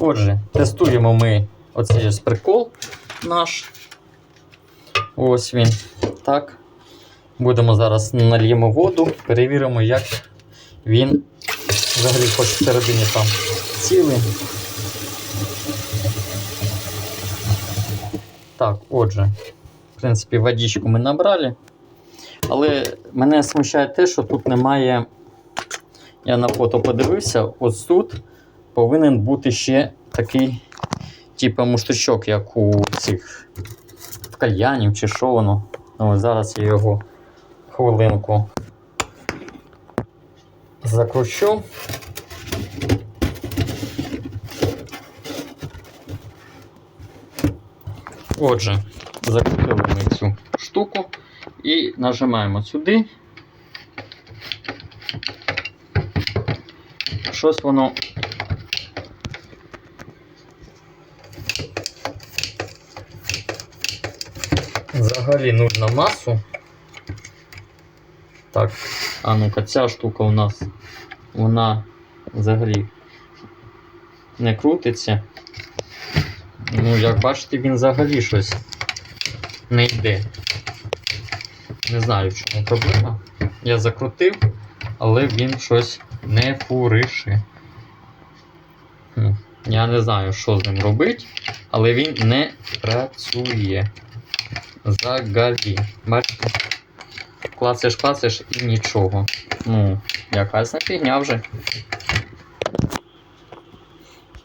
Отже, тестуємо ми оцей прикол наш. Ось він. Так. Будемо зараз нальємо воду, перевіримо, як він взагалі хоч всередині там цілий. Так, отже, в принципі, водичку ми набрали. Але мене смущає те, що тут немає. Я на фото подивився, ось тут повинен бути ще такий, типу, муштучок, як у цих в кальянів чи що воно. Ну, зараз я його хвилинку закручу. Отже, закрутили ми цю штуку і нажимаємо сюди. Щось воно. Взагалі нужно масу. Так, а ну-ка, ця штука у нас вона взагалі не крутиться. Ну, як бачите, він взагалі щось не йде. Не знаю, в чому проблема. Я закрутив, але він щось не фурише. Хм, Я не знаю, що з ним робити, але він не працює. Взагалі. Бачите? Клацаєш, клацаєш і нічого. Ну, якась фігня вже.